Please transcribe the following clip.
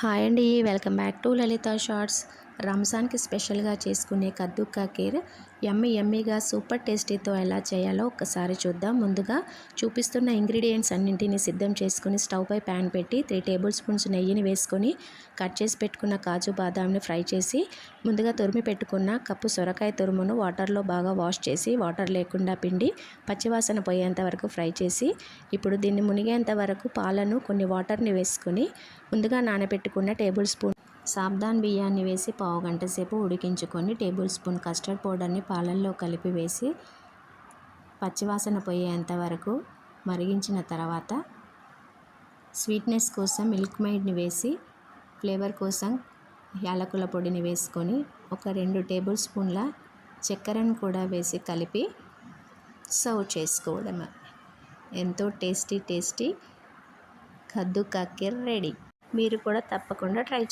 Hi అండి welcome back to Lalitha Shorts. రంజాన్కి స్పెషల్గా చేసుకునే కద్దు కేర్ కీర్ యమ్మీ సూపర్ టేస్టీతో ఎలా చేయాలో ఒక్కసారి చూద్దాం. ముందుగా చూపిస్తున్న ఇంగ్రీడియంట్స్ అన్నింటినీ సిద్ధం చేసుకుని స్టవ్ పై ప్యాన్ పెట్టి త్రీ టేబుల్ స్పూన్స్ నెయ్యిని వేసుకొని కట్ చేసి పెట్టుకున్న కాజు బాదాంని ఫ్రై చేసి ముందుగా తురిమి పెట్టుకున్న కప్పు సొరకాయ తురుమును వాటర్లో బాగా వాష్ చేసి వాటర్ లేకుండా పిండి పచ్చివాసన పోయేంత వరకు ఫ్రై చేసి ఇప్పుడు దీన్ని మునిగేంత వరకు పాలను కొన్ని వాటర్ని వేసుకొని ముందుగా నానబెట్టుకున్న టేబుల్ స్పూన్ సాబ్దాన్ బియ్యాన్ని వేసి పావు గంట సేపు ఉడికించుకొని టేబుల్ స్పూన్ కస్టర్డ్ పౌడర్ని పాలల్లో కలిపి వేసి పచ్చివాసన పోయేంత వరకు మరిగించిన తర్వాత స్వీట్నెస్ కోసం మిల్క్ మైడ్ని వేసి ఫ్లేవర్ కోసం యాలకుల పొడిని వేసుకొని ఒక రెండు టేబుల్ స్పూన్ల చక్కెరను కూడా వేసి కలిపి సర్వ్ చేసుకోవడమే. ఎంతో టేస్టీ టేస్టీ కద్దు కక్కీర్ రెడీ. మీరు కూడా తప్పకుండా ట్రై